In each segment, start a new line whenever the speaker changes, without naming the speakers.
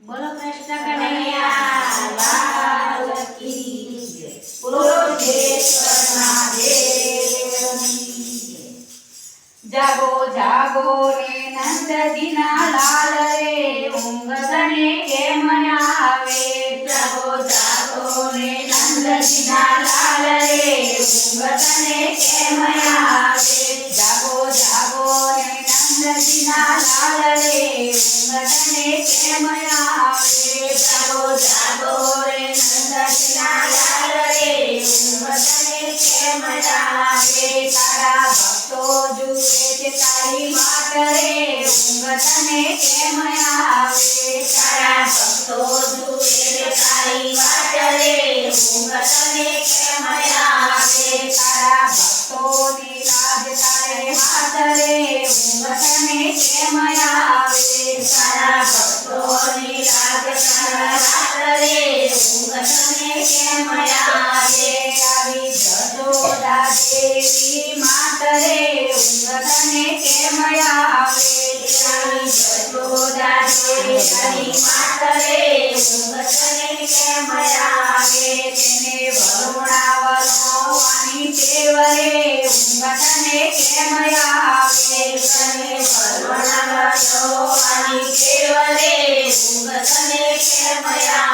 બોલો કૃષ્ણ કનૈયા લાલ કી જય. મહાદેવની જય. જાગો જાગો રે નંદજીના લાલ રે ઊંઘ તને કેમ આવે જાગો જાગો રે નંદજીના લાલ રે ઊંઘ તને કેમ આવે જાગો જાગો રે નંદજીના લાલ રે ઊંઘ પ્રેમ આવે જાગો જાગો રે નંદ લાલ રે કેમ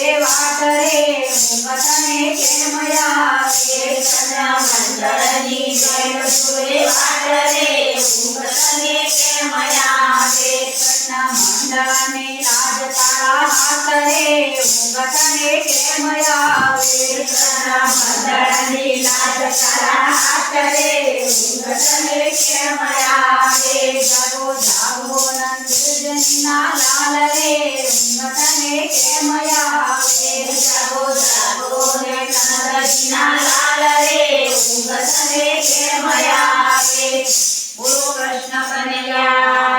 વાટ રે ઊંઘ તને કેમ આવે કૃષ્ણ મંડળની બહેનો જુએ વાટ રે ઊંઘ તને કેમ આવે કૃષ્ણ મંડળની લાજ તારા હાથ રે ઊંઘ તને કેમ આવે કૃષ્ણ મંડળની લાજ તારા હાથ રે ઊંઘ તને કેમ આવે જાગો જાગો નંદજનના લાલ રે ઊંઘ તને કેમ कृष्ण कन्हैया.